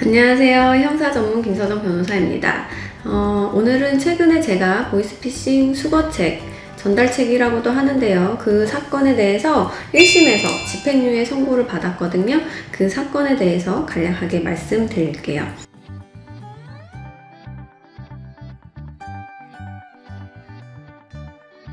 안녕하세요. 형사 전문 김서정 변호사입니다. 어, 오늘은 최근에 제가 보이스피싱 수거책, 전달책이라고도 하는데요. 그 사건에 대해서 1심에서 집행유예 선고를 받았거든요. 그 사건에 대해서 간략하게 말씀드릴게요.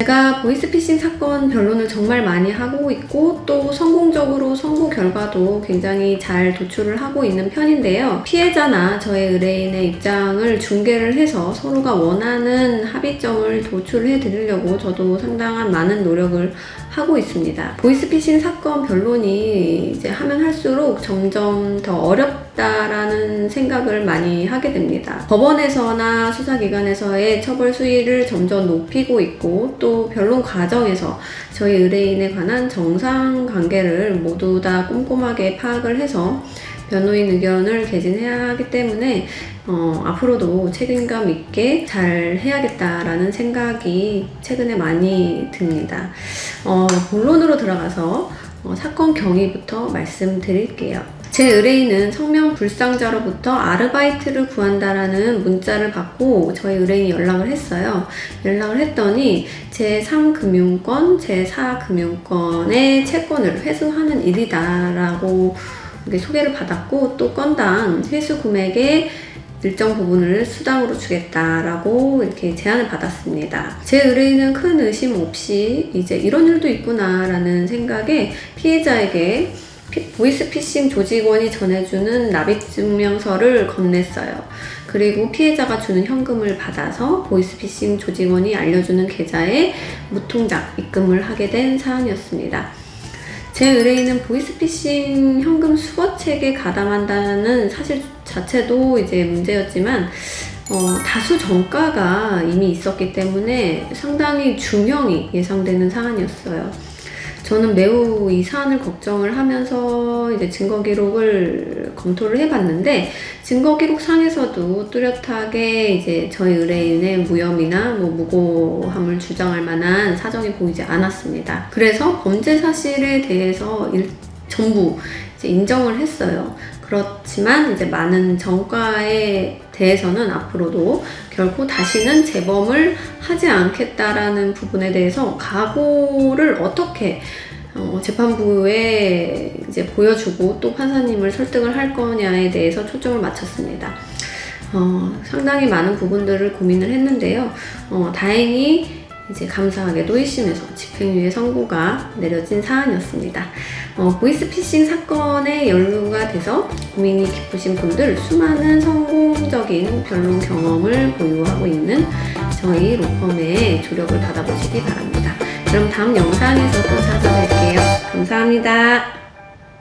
제가 보이스피싱 사건 변론을 정말 많이 하고 있고 또 성공적으로 선고 결과도 굉장히 잘 도출을 하고 있는 편인데요. 피해자나 저의 의뢰인의 입장을 중개를 해서 서로가 원하는 합의점을 도출해 드리려고 저도 상당한 많은 노력을 하고 있습니다. 보이스피싱 사건 변론이 이제 하면 할수록 점점 더 어렵다라는 생각을 많이 하게 됩니다. 법원에서나 수사기관에서의 처벌 수위를 점점 높이고 있고 또 변론 과정에서 저희 의뢰인에 관한 정상 관계를 모두 다 꼼꼼하게 파악을 해서 변호인 의견을 개진해야 하기 때문에 어, 앞으로도 책임감 있게 잘 해야겠다라는 생각이 최근에 많이 듭니다. 어, 본론으로 들어가서 어, 사건 경위부터 말씀드릴게요. 제 의뢰인은 성명 불상자로부터 아르바이트를 구한다라는 문자를 받고 저희 의뢰인이 연락을 했어요. 연락을 했더니 제3금융권, 제4금융권의 채권을 회수하는 일이다라고 소개를 받았고 또 건당 회수 금액의 일정 부분을 수당으로 주겠다라고 이렇게 제안을 받았습니다. 제 의뢰인은 큰 의심 없이 이제 이런 일도 있구나라는 생각에 피해자에게 피- 보이스피싱 조직원이 전해주는 납입증명서를 건넸어요. 그리고 피해자가 주는 현금을 받아서 보이스피싱 조직원이 알려주는 계좌에 무통장 입금을 하게 된 사안이었습니다. 제 의뢰인은 보이스피싱 현금 수거책에 가담한다는 사실 자체도 이제 문제였지만 어, 다수 정가가 이미 있었기 때문에 상당히 중형이 예상되는 사안이었어요. 저는 매우 이 사안을 걱정을 하면서 이제 증거 기록을 검토를 해봤는데 증거 기록 상에서도 뚜렷하게 이제 저희 의뢰인의 무혐의나 뭐 무고함을 주장할 만한 사정이 보이지 않았습니다. 그래서 범죄 사실에 대해서 일- 전부 인정을 했어요. 그렇지만 이제 많은 정가에 대해서는 앞으로도 결코 다시는 재범을 하지 않겠다라는 부분에 대해서 각오를 어떻게 어, 재판부에 이제 보여주고 또 판사님을 설득을 할 거냐에 대해서 초점을 맞췄습니다. 어, 상당히 많은 부분들을 고민을 했는데요. 어, 다행히 이제 감사하게도 1심에서 집행유예 선고가 내려진 사안이었습니다. 어, 보이스피싱 사건에 연루가 돼서 고민이 깊으신 분들 수많은 성공적인 변론 경험을 보유하고 있는 저희 로펌의 조력을 받아보시기 바랍니다. 그럼 다음 영상에서 또 찾아뵐게요. 감사합니다.